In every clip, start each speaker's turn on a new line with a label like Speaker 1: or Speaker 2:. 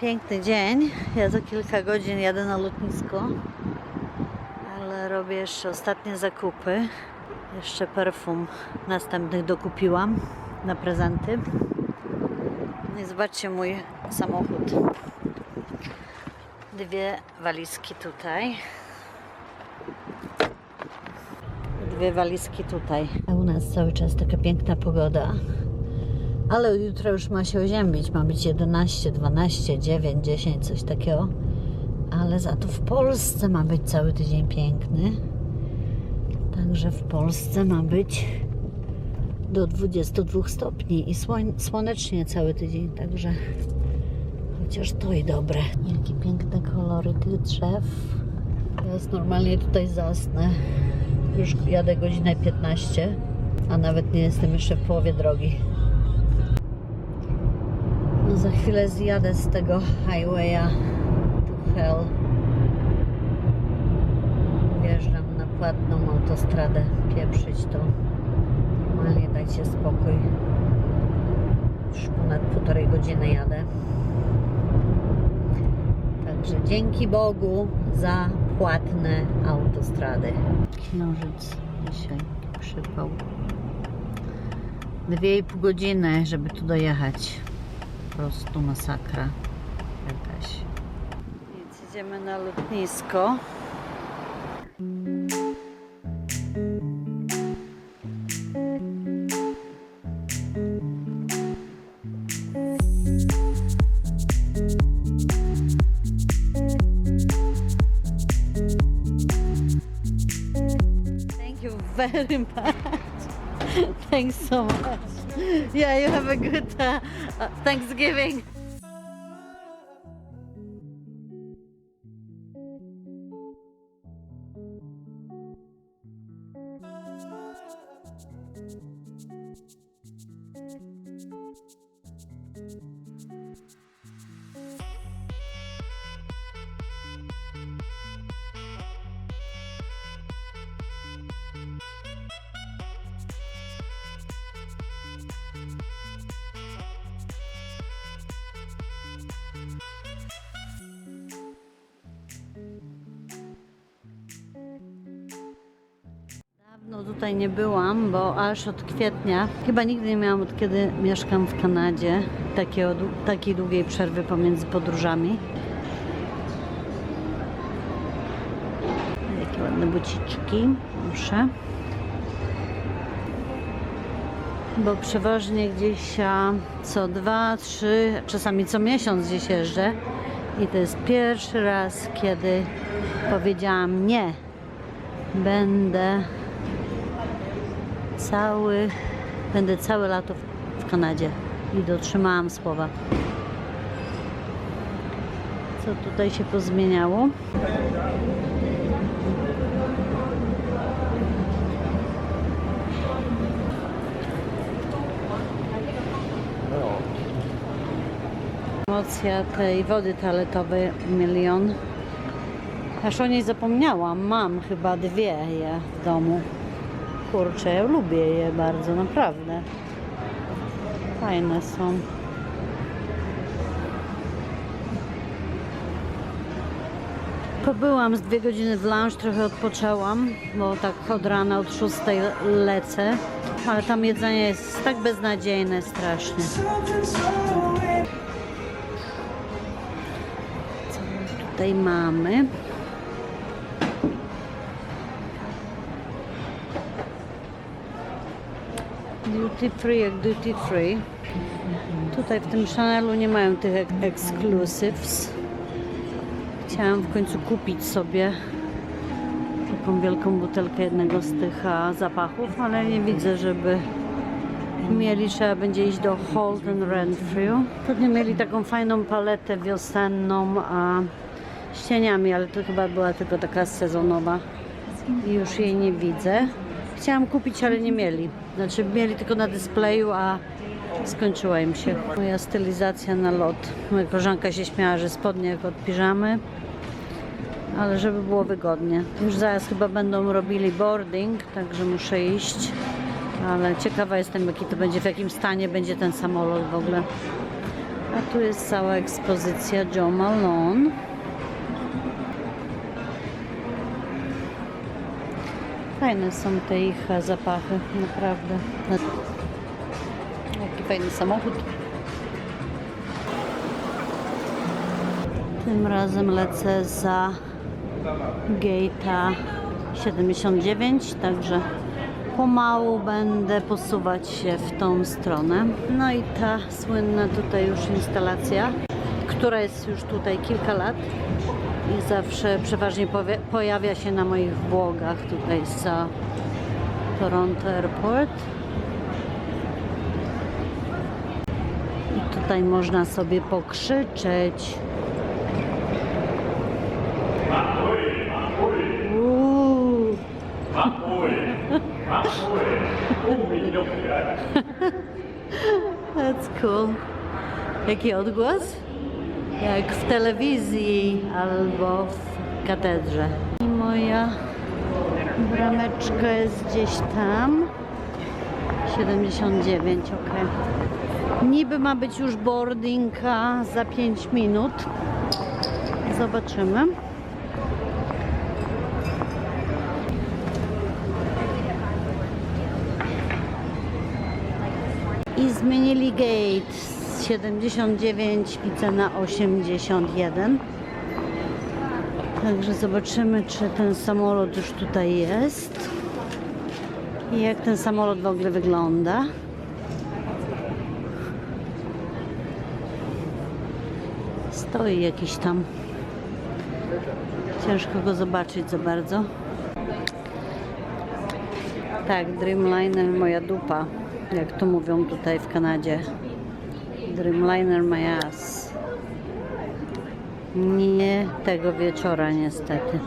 Speaker 1: Piękny dzień. Ja za kilka godzin jadę na lotnisko, ale robię jeszcze ostatnie zakupy. Jeszcze perfum następnych dokupiłam na prezenty. No i zobaczcie mój samochód. Dwie walizki tutaj. Dwie walizki tutaj. A u nas cały czas taka piękna pogoda. Ale jutro już ma się oziębić. Ma być 11, 12, 9, 10, coś takiego. Ale za to w Polsce ma być cały tydzień piękny. Także w Polsce ma być do 22 stopni i słonecznie cały tydzień. Także chociaż to i dobre. Jakie piękne kolory tych drzew. Teraz normalnie tutaj zasnę. Już jadę godzinę 15, a nawet nie jestem jeszcze w połowie drogi. Za chwilę zjadę z tego highwaya to hell. Wjeżdżam na płatną autostradę. Pieprzyć to. Normalnie dajcie spokój. Już ponad półtorej godziny jadę. Także dzięki Bogu za płatne autostrady. Księżyc dzisiaj przypał. Dwie i pół godziny, żeby tu dojechać. Prostu masakra jakaś. Więc idziemy na lotnisko. Thank you very much. Thanks so much. Yeah, you have a good uh, uh, Thanksgiving. Dawno tutaj nie byłam, bo aż od kwietnia, chyba nigdy nie miałam od kiedy mieszkam w Kanadzie, takiego, takiej długiej przerwy pomiędzy podróżami. Jakie ładne buciczki, proszę. Bo przeważnie gdzieś co dwa, trzy, czasami co miesiąc gdzieś jeżdżę. I to jest pierwszy raz, kiedy powiedziałam nie. Będę cały, będę całe lato w, Kanadzie i dotrzymałam słowa. Co tutaj się pozmieniało? Promocja tej wody toaletowej milion. Aż o niej zapomniałam. Mam chyba dwie je w domu. Kurczę, ja lubię je bardzo, naprawdę. Fajne są. Pobyłam z dwie godziny w lounge, trochę odpoczęłam, bo tak od rana, od szóstej lecę. Ale tam jedzenie jest tak beznadziejne strasznie. Co tutaj mamy? Duty free jak duty free. Tutaj w tym Chanelu nie mają tych exclusives. Chciałam w końcu kupić sobie taką wielką butelkę jednego z tych a, zapachów, ale nie widzę, żeby mieli, trzeba będzie iść do Holden Renfrew. Pewnie mieli taką fajną paletę wiosenną a, z cieniami, ale to chyba była tylko taka sezonowa i już jej nie widzę. Chciałam kupić, ale nie mieli. Znaczy mieli tylko na displeju, a skończyła im się. Moja stylizacja na lot. Moja koleżanka się śmiała, że spodnie jak od piżamy, ale żeby było wygodnie. Już zaraz chyba będą robili boarding, także muszę iść. Ale ciekawa jestem, jaki to będzie, w jakim stanie będzie ten samolot w ogóle. A tu jest cała ekspozycja Joe Malone. Fajne są te ich zapachy, naprawdę. Jaki fajny samochód. Tym razem lecę za Gate'a 79, także pomału będę posuwać się w tą stronę. No i ta słynna tutaj już instalacja, która jest już tutaj kilka lat zawsze przeważnie pojawia się na moich vlogach tutaj za Toronto Airport. I tutaj można sobie pokrzyczeć. That's cool. Jaki odgłos? Jak w telewizji albo w katedrze. I moja brameczka jest gdzieś tam. 79, ok. Niby ma być już boardinga za 5 minut. Zobaczymy. I zmienili gate z 79 widzę na 81. Także zobaczymy, czy ten samolot już tutaj jest. I jak ten samolot w ogóle wygląda. Stoi jakiś tam. Ciężko go zobaczyć za bardzo. Tak, Dreamliner moja dupa, jak to mówią tutaj w Kanadzie. Dreamliner my ass. Nie tego wieczora niestety.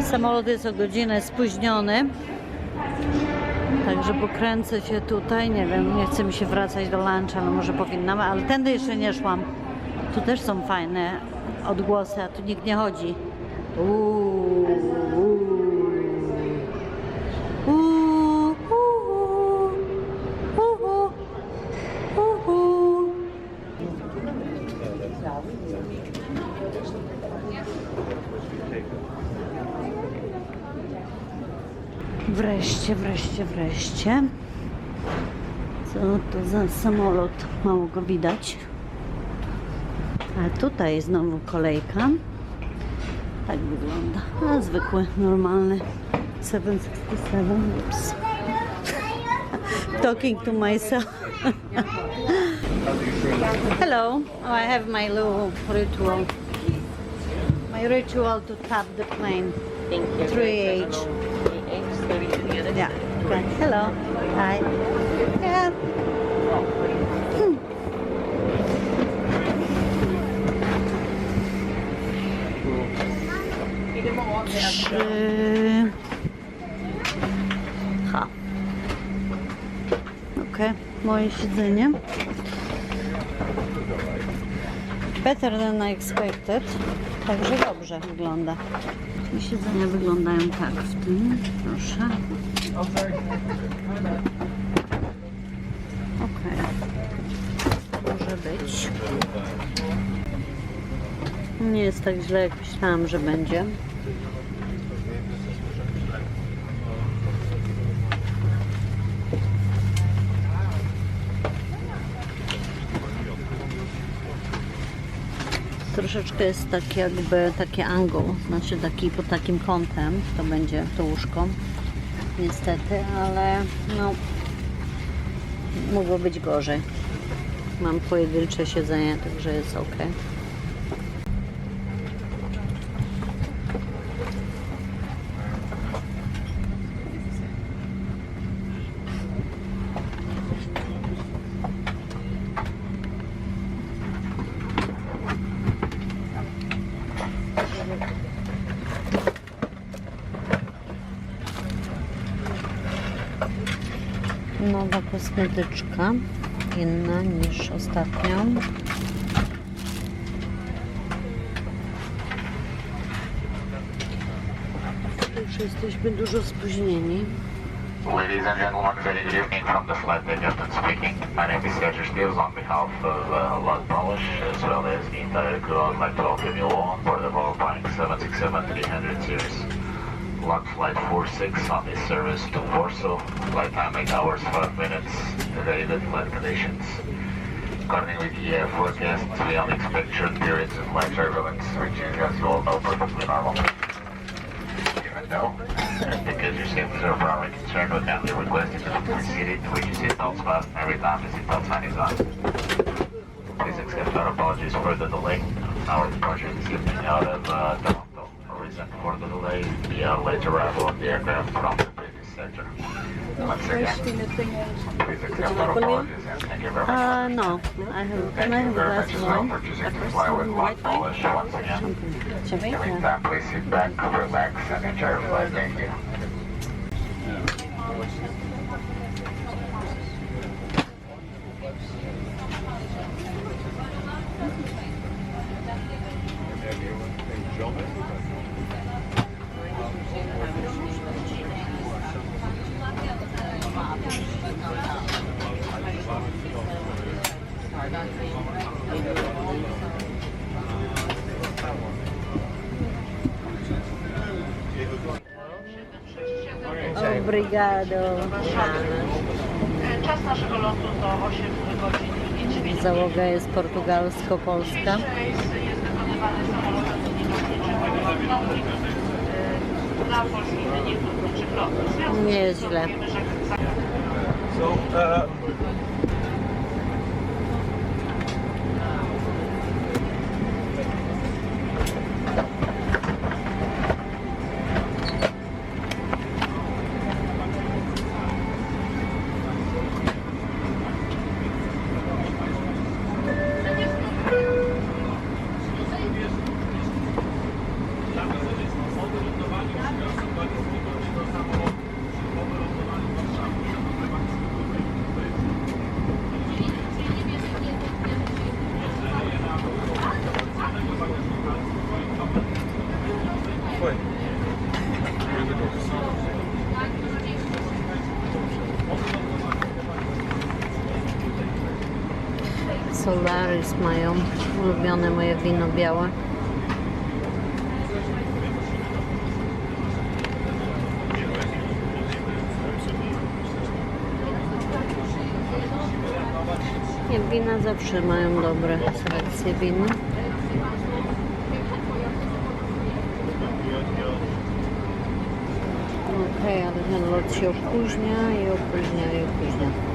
Speaker 1: Samolot jest o godzinę spóźniony. Także pokręcę się tutaj, nie wiem, nie chce mi się wracać do luncha, ale może powinnam, ale tędy jeszcze nie szłam. Tu też są fajne odgłosy, a tu nikt nie chodzi. Uuu, uuu. Uuu, uuu, uuu, uuu. Wreszcie, wreszcie, wreszcie. Co to za samolot? Mało go widać. A tutaj znowu kolejka. Tak wygląda. A zwykły, normalny 767. Oops. Talking to myself. Hello. Oh, I have my little ritual. My ritual to tap the plane.
Speaker 2: Thank you.
Speaker 1: 3H. Yeah. Okay. Hello. Hi. Yeah. Hmm. Trzy. Okej, moje siedzenie. Better than I expected. Także dobrze wygląda. I siedzenia wyglądają tak w tym. Proszę. Okej. Może być. Nie jest tak źle, jak myślałam, że będzie. Troszeczkę jest tak jakby taki angle, znaczy taki pod takim kątem, to będzie to łóżko. Niestety, ale no mogło być gorzej. Mam pojedyncze siedzenie, także jest ok. Nowa kosmetyczka, inna niż ostatnio. Już jesteśmy dużo spóźnieni.
Speaker 3: Ladies and gentlemen, good evening from the flight attendant speaking. My name is Sergio Steels on behalf of uh, Lot Polish, as well as the entire crew. I'd like to welcome you all board the Boeing 767-300 series. Lot Flight 46 on this service to Warsaw. Flight time 8 hours 5 minutes. Good flight conditions. According with the air forecast, we only expect short periods of light turbulence, which is, as you all know, perfectly normal. Even though, because your safety is our primary concern, we kindly request you to remain seated with your seatbelts fastened every time the seatbelt sign is on. Please accept our apologies for the delay. Our departure is evening out of uh, reason for the delay, the uh, late arrival of the aircraft from the previous sector. Once again, please accept our apologies and thank you very much.
Speaker 1: Uh, no, I have, can I have
Speaker 3: you very much as well for choosing to fly with Lot Polish once again. In the meantime, please sit back, relax, and enjoy your flight. Thank you.
Speaker 1: Obrigado.
Speaker 4: Czas naszego lotu to 8 godzin i 9
Speaker 1: Załoga jest portugalsko-polska.
Speaker 4: Rejs jest wykonywany samolotem lotniczym dla polskich linii lotniczych lotów. W związku z
Speaker 1: Nie
Speaker 4: tym
Speaker 1: jest źle.
Speaker 4: informujemy, że
Speaker 5: So, uh,
Speaker 1: Solaris mają ulubione moje wino białe. Nie, wina zawsze mają dobre selekcje win. Okej, ale ten lot się opóźnia i opóźnia i opóźnia.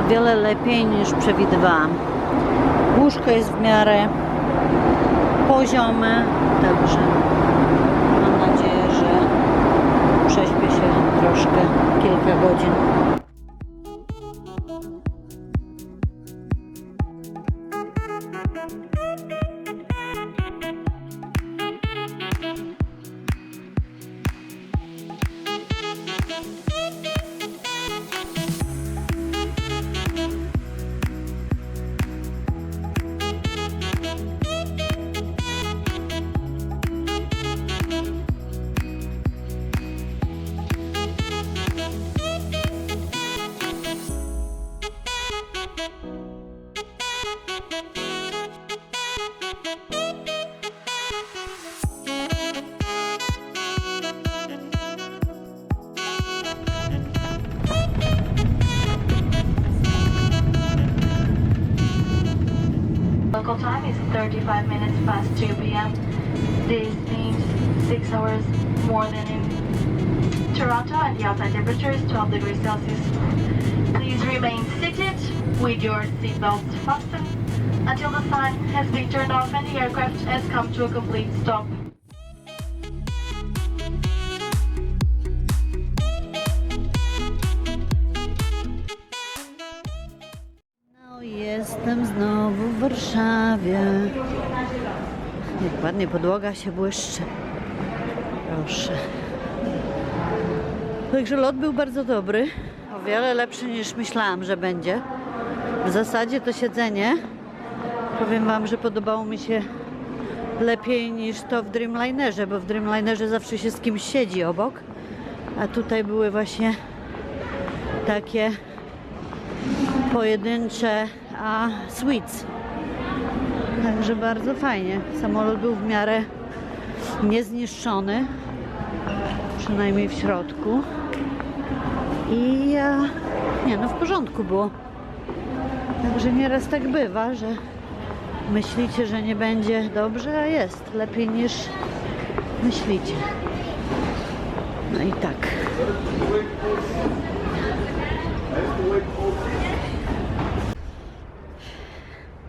Speaker 1: O wiele lepiej niż przewidywałam. Łóżko jest w miarę poziome, także mam nadzieję, że prześpię się troszkę, kilka godzin.
Speaker 4: 6 hours more than in Toronto and the outside temperature is 12 degrees Celsius. Please remain seated with your seatbelts fastened until the sign has been turned off and the aircraft has come to a complete stop.
Speaker 1: Jestem znowu w Warszawie. Jak ładnie podłoga się błyszczy. Proszę. Także lot był bardzo dobry. O wiele lepszy niż myślałam, że będzie. W zasadzie to siedzenie, powiem Wam, że podobało mi się lepiej niż to w Dreamlinerze, bo w Dreamlinerze zawsze się z kimś siedzi obok. A tutaj były właśnie takie pojedyncze a suites. Także bardzo fajnie. Samolot był w miarę niezniszczony, przynajmniej w środku. I e, nie no, w porządku było. Także nieraz tak bywa, że myślicie, że nie będzie dobrze, a jest lepiej niż myślicie. No i tak.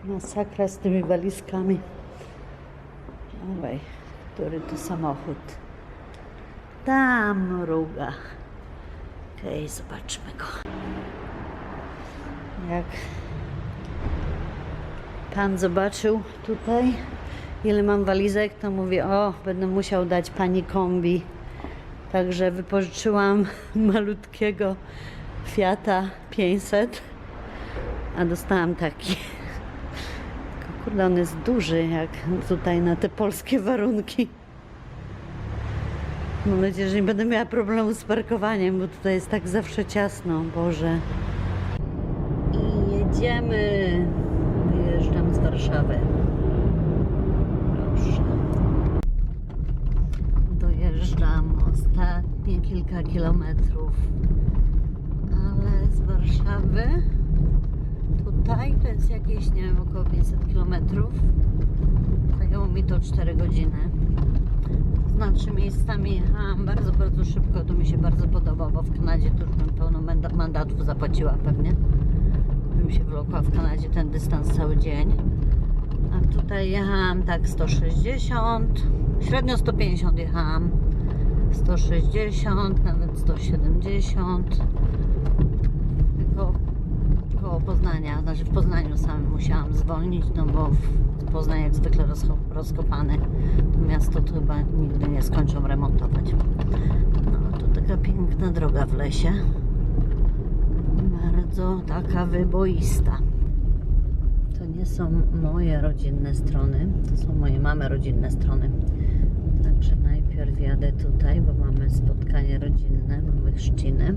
Speaker 1: Masakra z tymi walizkami. Oj, który to samochód? Tam mruga. Okej, zobaczmy go. Jak pan zobaczył tutaj, ile mam walizek, to mówię, o, będę musiał dać pani kombi. Także wypożyczyłam malutkiego Fiata 500, a dostałam taki. Kurde, on jest duży, jak tutaj na te polskie warunki. Mam nadzieję, że nie będę miała problemu z parkowaniem, bo tutaj jest tak zawsze ciasno, Boże. I jedziemy. Wyjeżdżam z Warszawy. Proszę. Dojeżdżam ostatnie kilka kilometrów. Ale z Warszawy tutaj to jest jakieś, nie wiem, około 500 km. Zajęło mi to 4 godziny. Znaczy miejscami jechałam bardzo, bardzo szybko. To mi się bardzo podoba, bo w Kanadzie to już bym pełno manda- mandatów zapłaciła pewnie. Bym się wlokła w Kanadzie ten dystans cały dzień. A tutaj jechałam tak 160, średnio 150 jechałam. 160, nawet 170. Tylko koło Poznania, znaczy w Poznaniu samym musiałam zwolnić, no bo w Poznań jak zwykle rozkopane to miasto to chyba nigdy nie skończą remontować. No tu taka piękna droga w lesie. Bardzo taka wyboista. To nie są moje rodzinne strony, to są moje mamy rodzinne strony. Także najpierw jadę tutaj, bo mamy spotkanie rodzinne, mamy chrzciny.